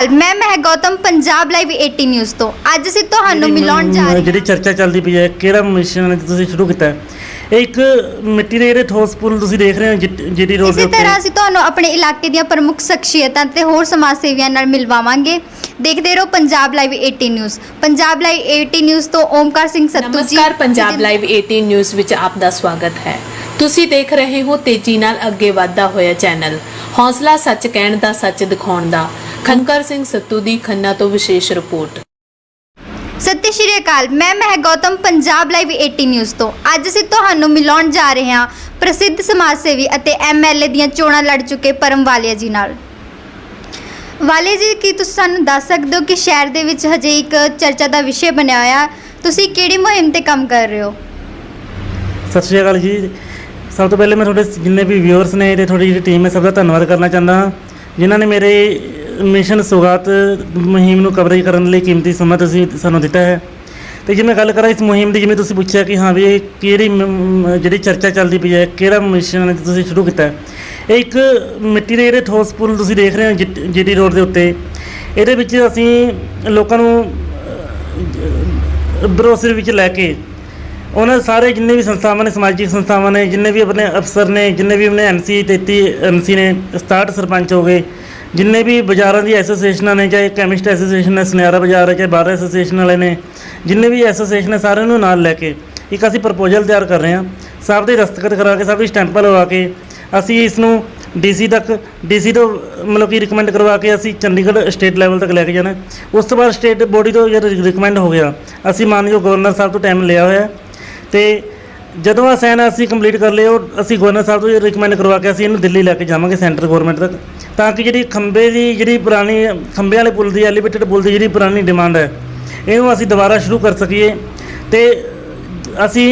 ਮੈਂ ਮਹਿ Gautam Punjab live 80 news ਤੋਂ। ਅੱਜ ਅਸੀਂ ਤੁਹਾਨੂੰ ਮਿਲਾਉਣ ਜਾ ਰਹੇ ਹਾਂ। ਜਿਹੜੀ ਚਰਚਾ ਚੱਲਦੀ ਪਈ ਹੈ ਕਿਹੜਾ ਮਿਸ਼ਨ ਤੁਸੀਂ ਸ਼ੁਰੂ ਕੀਤਾ ਹੈ? ਇਹ ਇੱਕ ਮਿੱਟੀ ਦੇ ਜਿਹੜੇ ਠੋਸ ਪੁਲ ਤੁਸੀਂ ਦੇਖ ਰਹੇ ਹੋ ਜਿਹੜੀ ਰੋਡ ਦੇ ਇਸੇ ਉੱਤੇ ਤਰ੍ਹਾਂ ਅਸੀਂ ਤੁਹਾਨੂੰ ਆਪਣੇ ਇਲਾਕੇ ਦੀਆਂ ਪ੍ਰਮੁੱਖ ਸ਼ਖਸੀਅਤਾਂ ਤੇ ਹੋਰ ਸਮਾਜ ਸੇਵੀਆਂ ਨਾਲ ਮਿਲਵਾਵਾਂਗੇ। ਦੇਖਦੇ ਰਹੋ Punjab live 80 news Punjab live 80 news ਤੋਂ ਓਮਕਾਰ ਸਿੰਘ ਸੱਤੂ ਜੀ ਨਮਸਕਾਰ ਪੰਜਾਬ ਲਾਈਵ 18 ਨਿਊਜ਼ ਵਿੱਚ ਆਪ ਦਾ ਸਵਾਗਤ ਹੈ। ਤੁਸੀਂ ਦੇਖ ਰਹੇ ਹੋ ਤੇਜ਼ੀ ਨਾਲ ਅੱਗੇ ਵਧਦਾ ਹੋਇਆ ਚੈਨਲ ਹੌਸਲਾ ਸੱਚ ਕਹਿਣ ਦਾ ਸੱਚ ਦਿਖਾਉਣ ਦਾ। ਖੰਕਰ ਸਿੰਘ ਸੱਤੂ ਦੀ ਖੰਨਾ ਤੋਂ ਵਿਸ਼ੇਸ਼ ਰਿਪੋਰਟ। ਸਤਿ ਸ਼੍ਰੀ ਅਕਾਲ ਮੈਂ ਮਹਿ ਗੌਤਮ ਪੰਜਾਬ ਲਾਈਵ 80 ਨਿਊਜ਼ ਤੋਂ। ਅੱਜ ਅਸੀਂ ਤੁਹਾਨੂੰ ਮਿਲਾਉਣ ਜਾ ਰਹੇ ਹਾਂ ਪ੍ਰਸਿੱਧ ਸਮਾਜ ਸੇਵੀ ਅਤੇ ਐਮਐਲਏ ਦੀਆਂ ਚੋਣਾਂ ਲੜ ਚੁੱਕੇ ਪਰਮ ਵਾਲੀਆ ਜੀ ਨਾਲ। ਵਾਲੀਆ ਜੀ ਕੀ ਤੁਸੀਂ ਸਾਨੂੰ ਦੱਸ ਸਕਦੇ ਹੋ ਕਿ ਸ਼ਹਿਰ ਦੇ ਵਿੱਚ ਹਜੇ ਇੱਕ ਚਰਚਾ ਦਾ ਵਿਸ਼ੇ ਬਣਿਆ ਹੋਇਆ? ਤੁਸੀਂ ਕਿਹੜੀ ਮੁਹਿੰਮ ਤੇ ਕੰਮ ਕਰ ਰਹੇ ਹੋ? ਸਤਿ ਸ਼੍ਰੀ ਅਕਾਲ ਜੀ। ਸਭ ਤੋਂ ਪਹਿਲੇ ਮੈਂ ਤੁਹਾਡੇ ਜਿੰਨੇ ਵੀ ਵਿਊਅਰਸ ਨੇ ਤੇ ਤੁਹਾਡੀ ਜਿਹੜੀ ਟੀਮ ਹੈ ਸਭ ਦਾ ਧੰਨਵਾਦ ਕਰਨਾ ਚਾਹੁੰਦਾ ਹਾਂ। ਜਿਨ੍ਹਾਂ ਨੇ ਮੇਰੇ ਮਿਸ਼ਨ ਸੁਗਾਤ ਮੁਹਿੰਮ ਨੂੰ ਕਵਰੇਜ ਕਰਨ ਲਈ ਕੀਮਤੀ ਸਮਾਂ ਤੁਸੀਂ ਸਾਨੂੰ ਦਿੱਤਾ ਹੈ। ਤੇ ਜੇ ਮੈਂ ਗੱਲ ਕਰਾਂ ਇਸ ਮੁਹਿੰਮ ਦੀ, ਜਿਵੇਂ ਤੁਸੀਂ ਪੁੱਛਿਆ ਕਿ ਹਾਂ ਵੀ ਇਹ ਕਿਹੜੀ ਮ- ਜਿਹੜੀ ਚਰਚਾ ਚੱਲਦੀ ਪਈ ਹੈ, ਕਿਹੜਾ ਮਿਸ਼ਨ ਤੁਸੀਂ ਸ਼ੁਰੂ ਕੀਤਾ ਹੈ। ਇਹ ਇੱਕ ਮਿੱਟੀ ਦੇ ਜਿਹੜੇ ਠੋਸ ਪੁਲ ਤੁਸੀਂ ਦੇਖ ਰਹੇ ਹੋ ਜੀਟੀ ਰੋਡ ਦੇ ਉੱਤੇ। ਇਹਦੇ ਵਿੱਚ ਅਸੀਂ ਲੋਕਾਂ ਨੂੰ ਭਰੋਸੇ ਵਿੱਚ ਲੈ ਕੇ ਉਹਨਾਂ ਸਾਰੇ ਜਿੰਨੇ ਵੀ ਸੰਸਥਾਵਾਂ ਨੇ, ਸਮਾਜਿਕ ਸੰਸਥਾਵਾਂ ਨੇ, ਜਿੰਨੇ ਵੀ ਆਪਣੇ ਅਫਸਰ ਨੇ, ਜਿੰਨੇ ਵੀ ਆਪਣੇ ਐਮਸੀ 33 ਐਮਸੀ ਨੇ 67 ਸਰਪੰਚ ਹੋ ਗਏ ਜਿੰਨੇ ਵੀ ਬਾਜ਼ਾਰਾਂ ਦੀ ਐਸੋਸੀਏਸ਼ਨਾਂ ਨੇ, ਚਾਹੇ ਕੈਮਿਸਟ ਐਸੋਸੀਏਸ਼ਨ ਹੈ, ਸੁਨਿਆਰਾ ਬਾਜ਼ਾਰ ਹੈ, ਚਾਹੇ ਬਾਰ ਐਸੋਸੀਏਸ਼ਨ ਵਾਲੇ ਨੇ, ਜਿੰਨੇ ਵੀ ਐਸੋਸੀਏਸ਼ਨ ਹੈ, ਸਾਰਿਆਂ ਨੂੰ ਨਾਲ ਲੈ ਕੇ ਇੱਕ ਅਸੀਂ ਪ੍ਰਪੋਜ਼ਲ ਤਿਆਰ ਕਰ ਰਹੇ ਹਾਂ। ਸਭ ਦੇ ਦਸਤਖਤ ਕਰਾ ਕੇ, ਸਭ ਦੀ ਸਟੈਂਪ ਲਵਾ ਕੇ, ਅਸੀਂ ਇਸ ਨੂੰ ਡੀਸੀ ਤੱਕ, ਡੀਸੀ ਤੋਂ ਮਤਲਬ ਕਿ ਰਿਕਮੈਂਡ ਕਰਵਾ ਕੇ ਅਸੀਂ ਚੰਡੀਗੜ੍ਹ ਸਟੇਟ ਲੈਵਲ ਤੱਕ ਲੈ ਕੇ ਜਾਣਾ ਉਸ ਤੋਂ ਬਾਅਦ ਸਟੇਟ ਬੋਡੀ ਤੋਂ ਜਦ ਰਿਕਮੈਂਡ ਹੋ ਗਿਆ। ਅਸੀਂ ਮਾਨਯੋਗ ਗਵਰਨਰ ਸਾਹਿਬ ਤੋਂ ਟਾਈਮ ਲਿਆ ਹੋਇਆ ਹੈ ਤੇ ਜਦੋਂ ਆ ਸਾਈਨ ਅਸੀਂ ਕੰਪਲੀਟ ਕਰ ਲਿਓ ਅਸੀਂ ਗਵਰਨਰ ਸਾਹਿਬ ਤੋਂ ਰਿਕਮੈਂਡ ਕਰਵਾ ਕੇ ਅਸੀਂ ਇਹਨੂੰ ਦਿੱਲੀ ਲੈ ਕੇ ਜਾਵਾਂਗੇ ਸੈਂਟਰ ਗਵਰਨਮੈਂਟ ਤੱਕ। ਤਾਂ ਕਿ ਜਿਹੜੀ ਖੰਬੇ ਦੀ ਜਿਹੜੀ ਪੁਰਾਣੀ ਖੰਬੇ ਵਾਲੇ ਪੁਲ ਦੀ ਐਲੀਵੇਟਡ ਪੁਲ ਦੀ ਜਿਹੜੀ ਪੁਰਾਣੀ ਡਿਮਾਂਡ ਹੈ, ਇਹਨੂੰ ਅਸੀਂ ਦੁਬਾਰਾ ਸ਼ੁਰੂ ਕਰ ਸਕੀਏ ਤੇ ਅਸੀਂ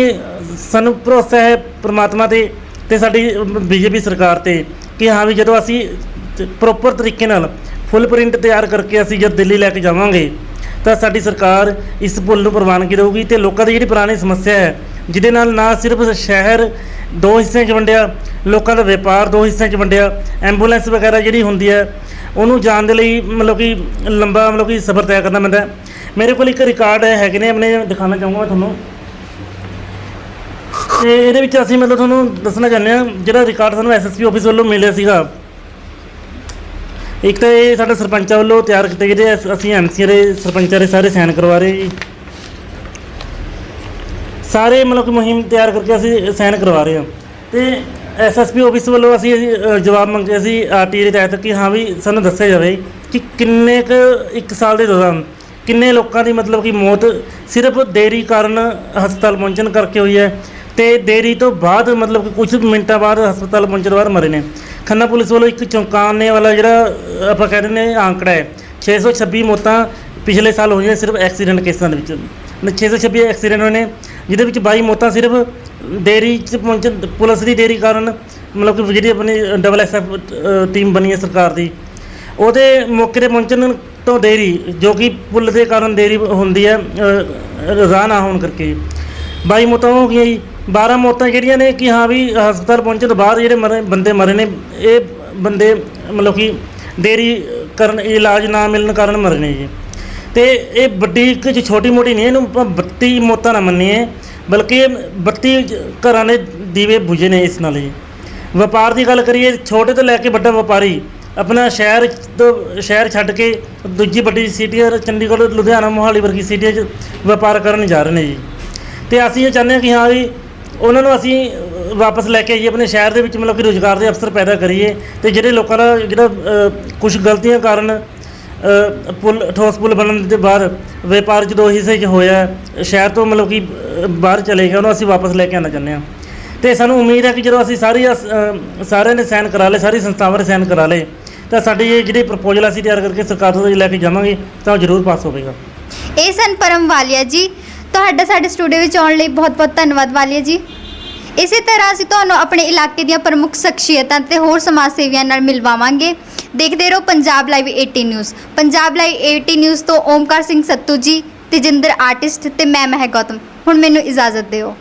ਸਾਨੂੰ ਭਰੋਸਾ ਹੈ ਪ੍ਰਮਾਤਮਾ ਤੇ ਤੇ ਸਾਡੀ ਬੀਜੇਪੀ ਸਰਕਾਰ ਤੇ ਕਿ ਹਾਂ ਵੀ ਜਦੋਂ ਅਸੀਂ ਪ੍ਰੋਪਰ ਤਰੀਕੇ ਨਾਲ ਫੁੱਲ ਪ੍ਰਿੰਟ ਤਿਆਰ ਕਰਕੇ ਅਸੀਂ ਜਦ ਦਿੱਲੀ ਲੈ ਕੇ ਜਾਵਾਂਗੇ, ਤਾਂ ਸਾਡੀ ਸਰਕਾਰ ਇਸ ਪੁੱਲ ਨੂੰ ਪ੍ਰਵਾਨਗੀ ਦੇਊਗੀ ਤੇ ਲੋਕਾਂ ਦੀ ਜਿਹੜੀ ਪੁਰਾਣੀ ਸਮੱਸਿਆ ਹੈ, ਜਿਹਦੇ ਨਾਲ ਨਾ ਸਿਰਫ ਸ਼ਹਿਰ ਦੋ ਹਿੱਸਿਆਂ 'ਚ ਵੰਡਿਆ, ਲੋਕਾਂ ਦਾ ਵਪਾਰ ਦੋ ਹਿੱਸਿਆਂ 'ਚ ਵੰਡਿਆ ਐਂਬੂਲੈਂਸ ਵਗੈਰਾ ਜਿਹੜੀ ਹੁੰਦੀ ਹੈ, ਉਹਨੂੰ ਜਾਣ ਦੇ ਲਈ ਮਤਲਬ ਕਿ ਲੰਬਾ ਮਤਲਬ ਕਿ ਸਫ਼ਰ ਤੈਅ ਕਰਨਾ ਪੈਂਦਾ ਮੇਰੇ ਕੋਲ ਇੱਕ ਰਿਕਾਰਡ ਹੈਗੇ ਨੇ, ਆਪਣੇ ਦਿਖਾਉਣਾ ਚਾਹੂੰਗਾ ਮੈਂ ਤੁਹਾਨੂੰ। ਤੇ ਇਹਦੇ ਵਿੱਚ ਅਸੀਂ ਮਤਲਬ ਤੁਹਾਨੂੰ ਦੱਸਣਾ ਚਾਹੁੰਦੇ ਹਾਂ, ਜਿਹੜਾ ਰਿਕਾਰਡ ਸਾਨੂੰ ਐਸਐਸਪੀ ਆਫਿਸ ਵੱਲੋਂ ਮਿਲਿਆ ਸੀਗਾ। ਇੱਕ ਤਾਂ ਇਹ ਸਾਡੇ ਸਰਪੰਚਾਂ ਵੱਲੋਂ ਤਿਆਰ ਕੀਤੇ ਗਏ ਤੇ ਅਸ- ਅਸੀਂ ਐਮਸੀ ਦੇ ਸਰਪੰਚਾਂ ਦੇ ਸਾਰੇ ਸਾਈਨ ਕਰਵਾ ਰਹੇ ਜੀ। ਸਾਰੇ ਮਤਲਬ ਕਿ ਮੁਹਿੰਮ ਤਿਆਰ ਕਰਕੇ ਅਸੀਂ ਸਾਈਨ ਕਰਵਾ ਰਹੇ ਹਾਂ। ਤੇ ਐਸਐਸਪੀ ਆਫਿਸ ਵੱਲੋਂ ਅਸੀਂ ਅ, ਜਵਾਬ ਮੰਗਿਆ ਸੀ ਆਰਟੀਏ ਦੇ ਤਹਿਤ ਕਿ ਹਾਂ ਵੀ ਸਾਨੂੰ ਦੱਸਿਆ ਜਾਵੇ ਕਿ ਕਿੰਨੇ ਕੁ ਇੱਕ ਸਾਲ ਦੇ ਦੌਰਾਨ ਕਿੰਨੇ ਲੋਕਾਂ ਦੀ ਮਤਲਬ ਕਿ ਮੌਤ ਸਿਰਫ ਦੇਰੀ ਕਾਰਨ ਹਸਪਤਾਲ ਪਹੁੰਚਣ ਕਰਕੇ ਹੋਈ ਹੈ ਤੇ ਦੇਰੀ ਤੋਂ ਬਾਅਦ ਮਤਲਬ ਕਿ ਕੁਝ ਮਿੰਟਾਂ ਬਾਅਦ ਹਸਪਤਾਲ ਪਹੁੰਚਣ ਤੋਂ ਬਾਅਦ ਮਰੇ ਨੇ। ਖੰਨਾ ਪੁਲਿਸ ਵੱਲੋਂ ਇੱਕ ਚੌਂਕਾਨੇ ਵਾਲਾ ਜਿਹੜਾ ਅ, ਆਪਾਂ ਕਹਿੰਦੇ ਨੇ ਆંકੜਾ ਹੈ 626 ਮੌਤਾਂ ਪਿਛਲੇ ਸਾਲ ਹੋਈਆਂ ਸਿਰਫ ਐਕਸੀਡੈਂਟ ਕੇਸਾਂ ਦੇ ਵਿੱਚ। 626 ਐਕਸੀਡੈਂਟ ਹੋਏ ਨੇ ਜਿਹਦੇ ਵਿੱਚ 22 ਮੌਤਾਂ ਸਿਰਫ ਦੇਰੀ ਚ ਪਹੁੰਚਣ ਪੁਲਿਸ ਦੀ ਦੇਰੀ ਕਾਰਨ ਮਤਲਬ ਕਿ ਜਿਹੜੀ ਆਪਣੀ ਡਬਲ ਐਸਐਫ ਟੀਮ ਬਣੀ ਹੈ ਸਰਕਾਰ ਦੀ। ਉਹਦੇ ਮੌਕੇ ਤੇ ਪਹੁੰਚਣ ਤੋਂ ਦੇਰੀ ਜੋ ਕਿ ਪੁਲ ਦੇ ਕਾਰਨ ਦੇਰੀ ਹੁੰਦੀ ਹੈ ਅ, ਰਾਹ ਨਾ ਹੋਣ ਕਰਕੇ। 22 ਮੌਤਾਂ ਹੋ ਗਈਆਂ ਜੀ। 12 ਮੌਤਾਂ ਜਿਹੜੀਆਂ ਨੇ ਕਿ ਹਾਂ ਵੀ ਹਸਪਤਾਲ ਪਹੁੰਚਣ ਤੋਂ ਬਾਅਦ ਜਿਹੜੇ ਮਰੇ ਬੰਦੇ ਮਰੇ ਨੇ ਇਹ ਬੰਦੇ ਮਤਲਬ ਕਿ ਦੇਰੀ ਕਰਨ ਇਲਾਜ ਨਾ ਮਿਲਣ ਕਾਰਨ ਮਰੇ ਨੇ ਜੀ। ਤੇ ਇਹ ਵੱਡੀ ਕੁਝ ਛੋਟੀ ਮੋਟੀ ਨਹੀਂ, ਇਹਨੂੰ ਆਪਾਂ 32 ਮੌਤਾਂ ਨਾ ਮੰਨੀਏ, ਬਲਕਿ ਇਹ 32 ਘਰਾਂ ਦੇ ਦੀਵੇ ਬੁਝੇ ਨੇ ਇਸ ਨਾਲ ਜੀ ਵਪਾਰ ਦੀ ਗੱਲ ਕਰੀਏ, ਛੋਟੇ ਤੋਂ ਲੈ ਕੇ ਵੱਡਾ ਵਪਾਰੀ, ਆਪਣਾ ਸ਼ਹਿਰ ਤੋਂ ਸ਼ਹਿਰ ਛੱਡ ਕੇ ਦੂਜੀ ਵੱਡੀ ਸਿਟੀਆਂ ਚੰਡੀਗੜ੍ਹ, ਲੁਧਿਆਣਾ, ਮੋਹਾਲੀ ਵਰਗੀ ਸਿਟੀਆਂ 'ਚ ਵਪਾਰ ਕਰਨ ਜਾ ਰਹੇ ਨੇ ਜੀ। ਤੇ ਅਸੀਂ ਇਹ ਚਾਹੁੰਦੇ ਹਾਂ ਕਿ ਹਾਂ ਵੀ ਉਹਨਾਂ ਨੂੰ ਅਸੀਂ ਵਾਪਸ ਲੈ ਕੇ ਆਈਏ, ਆਪਣੇ ਸ਼ਹਿਰ ਦੇ ਵਿੱਚ ਮਤਲਬ ਕਿ ਰੋਜ਼ਗਾਰ ਦੇ ਅਵਸਰ ਪੈਦਾ ਕਰੀਏ, ਤੇ ਜਿਹੜੇ ਲੋਕਾਂ ਦਾ ਜਿਹੜਾ ਕੁਝ ਗਲਤੀਆਂ ਕਾਰਨ ਪੁਲ ਠੋਸ ਪੁਲ ਬਣਨ ਦੇ ਬਾਅਦ ਵਪਾਰ ਜਦੋਂ ਹਿੱਸੇ 'ਚ ਹੋਇਆ ਸ਼ਹਿਰ ਤੋਂ ਮਤਲਬ ਕਿ ਬਾਹਰ ਚਲੇ ਗਏ ਉਹਨੂੰ ਅਸੀਂ ਵਾਪਸ ਲੈ ਕੇ ਆਉਣਾ ਚਾਹੁੰਦੇ ਹਾਂ। ਤੇ ਸਾਨੂੰ ਉਮੀਦ ਹੈ ਕਿ ਜਦੋਂ ਅਸੀਂ ਸਾਰੀ ਅ, ਸਾਰਿਆਂ ਨੇ ਸਾਈਨ ਕਰਾ ਲਏ ਸਾਰੀ ਸੰਸਥਾਵਾਂ ਨੇ ਸਾਈਨ ਕਰਾ ਲਏ ਤਾਂ ਸਾਡੀ ਇਹ ਜਿਹੜੀ ਪ੍ਰਪੋਜ਼ਲ ਅਸੀਂ ਤਿਆਰ ਕਰਕੇ ਸਰਕਾਰ ਤੋਂ ਲੈ ਕੇ ਜਾਵਾਂਗੇ ਤਾਂ ਉਹ ਜ਼ਰੂਰ ਪਾਸ ਹੋਵੇਗਾ। ਇਹ ਸਨ ਪਰਮ ਵਾਲੀਆ ਜੀ। ਤੁਹਾਡਾ ਸਾਡੇ ਸਟੂਡੀਓ ਵਿੱਚ ਆਉਣ ਲਈ ਬਹੁਤ-ਬਹੁਤ ਧੰਨਵਾਦ ਵਾਲੀਆ ਜੀ। ਇਸੇ ਤਰ੍ਹਾਂ ਅਸੀਂ ਤੁਹਾਨੂੰ ਆਪਣੇ ਇਲਾਕੇ ਦੀਆਂ ਪ੍ਰਮੁੱਖ ਸ਼ਖਸੀਅਤਾਂ ਤੇ ਹੋਰ ਸਮਾਜ ਸੇਵੀਆਂ ਨਾਲ ਮਿਲਵਾਵਾਂਗੇ। ਦੇਖਦੇ ਰਹੋ Punjab live 80 news Punjab live 80 news ਤੋਂ ਓਮਕਾਰ ਸਿੰਘ ਸੱਤੂ ਜੀ, ਤੇਜਿੰਦਰ ਆਰਟਿਸਟ ਤੇ ਮੈਂ ਮਹਿ ਗੌਤਮ। ਹੁਣ ਮੈਨੂੰ ਇਜਾਜ਼ਤ ਦਿਓ।